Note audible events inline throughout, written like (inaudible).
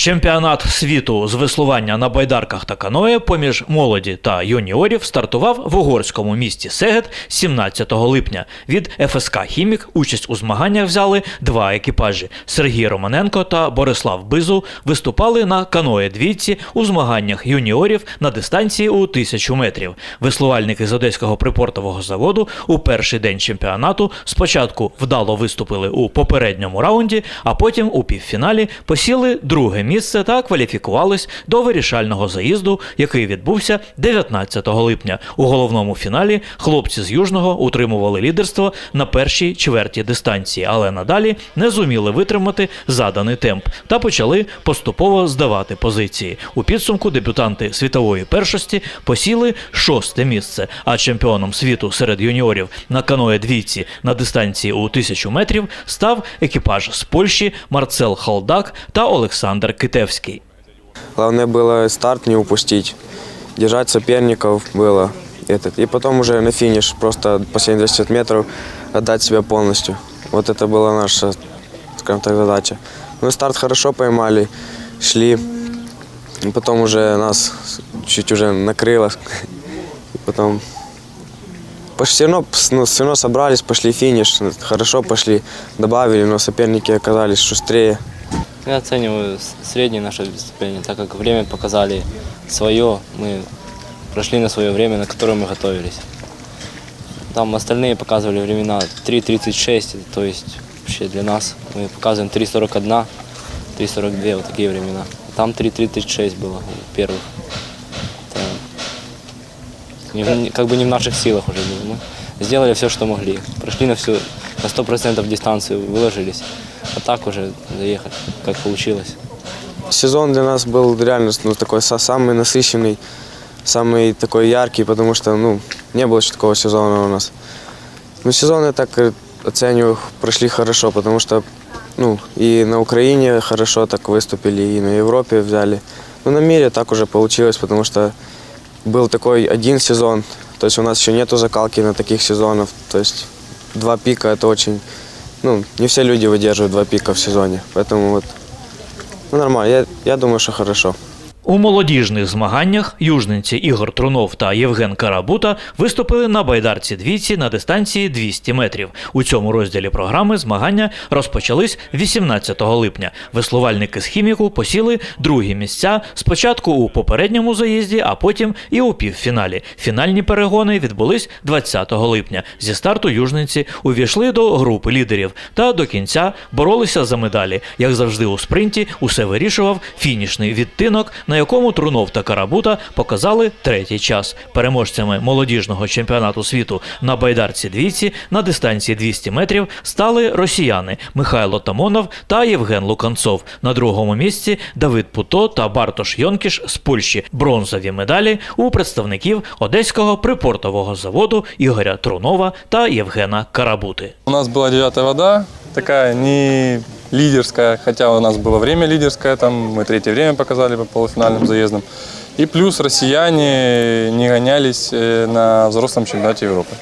Чемпіонат світу з веслування на байдарках та каное поміж молоді та юніорів стартував в угорському місті Сегед 17 липня. Від ФСК Хімік участь у змаганнях взяли два екіпажі. Сергій Романенко та Борислав Бизу виступали на каное двійці у змаганнях юніорів на дистанції у тисячу метрів. Веслувальники з одеського припортового заводу у перший день чемпіонату спочатку вдало виступили у попередньому раунді, а потім у півфіналі посіли друге місце та кваліфікувались до вирішального заїзду, який відбувся 19 липня. У головному фіналі хлопці з Южного утримували лідерство на першій чверті дистанції, але надалі не зуміли витримати заданий темп та почали поступово здавати позиції. У підсумку дебютанти світової першості посіли шосте місце, а чемпіоном світу серед юніорів на каное двійці на дистанції у тисячу метрів став екіпаж з Польщі Марцел Халдак та Олександр Китевський. Главное было старт не упустить, держать соперников было. Этот. И потом уже на финиш просто последние 200 метров отдать себя полностью. Вот это была наша, скажем так, задача. Ну и старт хорошо поймали, шли. Потом уже нас чуть уже накрыло. И (laughs) потом все равно, ну, все равно собрались, пошли финиш, хорошо пошли, добавили, но соперники оказались шустрее. Я оцениваю среднее наше выступление, так как время показали свое, мы прошли на свое время, на которое мы готовились. Там остальные показывали времена 3.36, то есть вообще для нас мы показываем 3.41, 3.42, вот такие времена. Там 3.36 было первых. Это не- как бы не в наших силах уже было. Мы сделали все, что могли. Прошли на всю, на 100% дистанцию, выложились. А так уже заехать, как получилось. Сезон для нас был реально ну, такой са- самый насыщенный, самый такой яркий, потому что ну, не было еще такого сезона у нас. Ну, сезон я так э, оцениваю, прошли хорошо, потому что ну, и на Украине хорошо так выступили, и на Европе взяли. Ну, на мире так уже получилось, потому что был такой один сезон, то есть у нас еще нету закалки на таких сезонов, то есть два пика это очень, ну, не все люди выдерживают два пика в сезоне, поэтому вот ну, нормально, я, я думаю, что хорошо. У молодіжних змаганнях южненці Ігор Трунов та Євген Карабута виступили на байдарці двійці на дистанції 200 метрів. У цьому розділі програми змагання розпочались 18 липня. Веслувальники з хіміку посіли другі місця спочатку у попередньому заїзді, а потім і у півфіналі. Фінальні перегони відбулись 20 липня. Зі старту южненці увійшли до групи лідерів та до кінця боролися за медалі. Як завжди у спринті, усе вирішував фінішний відтинок, на якому Трунов та Карабута показали третій час. Переможцями молодіжного чемпіонату світу на байдарці двійці на дистанції 200 метрів стали росіяни Михайло Тамонов та Євген Луканцов. На другому місці Давид Путо та Бартош Йонкіш з Польщі. Бронзові медалі у представників одеського припортового заводу Ігоря Трунова та Євгена Карабути. У нас была девятая вода, такая не лидерская, хотя у нас было время лидерское, там мы третье время показали по полуфинальным заездам. И плюс россияне не гонялись э, на взрослом чемпионате Европы.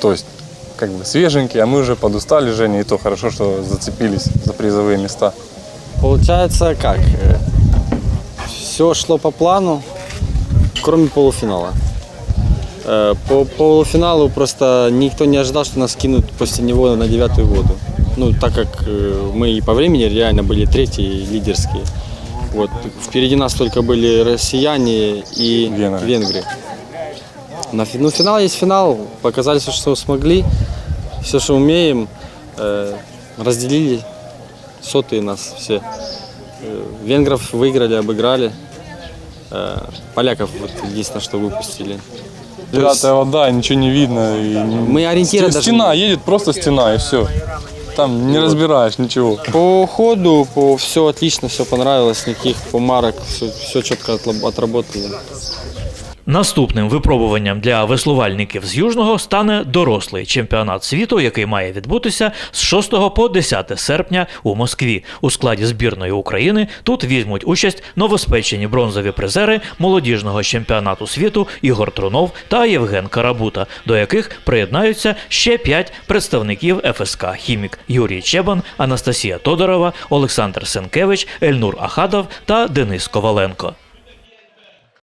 То есть, как бы свеженькие, а мы уже подустали, Женя, и то хорошо, что зацепились за призовые места. Получается как? Все шло по плану, кроме полуфинала. Э, По полуфиналу просто никто не ожидал, что нас кинут после него на девятую воду. Ну, так как э, мы и по времени реально были третьи лидерские. Вот. Впереди нас только были россияне и Венгры. венгры. На ну, финал есть финал. Показали все, что смогли, все, что умеем. Э, разделили сотые нас все. Э, Венгров выиграли, обыграли. Э, Поляков вот единственное, что выпустили. Девятая вода, ничего не видно. и Мы даже Стена, не- едет просто стена, и все. Там не разбираешь ничего. По ходу, по все отлично, все понравилось, никаких помарок, все, четко отработали. Наступним випробуванням для веслувальників з Южного стане дорослий чемпіонат світу, який має відбутися з 6 по 10 серпня у Москві. У складі збірної України тут візьмуть участь новоспечені бронзові призери молодіжного чемпіонату світу Ігор Трунов та Євген Карабута, до яких приєднаються ще п'ять представників ФСК Хімік Юрій Чебан, Анастасія Тодорова, Олександр Сенкевич, Ельнур Ахадов та Денис Коваленко.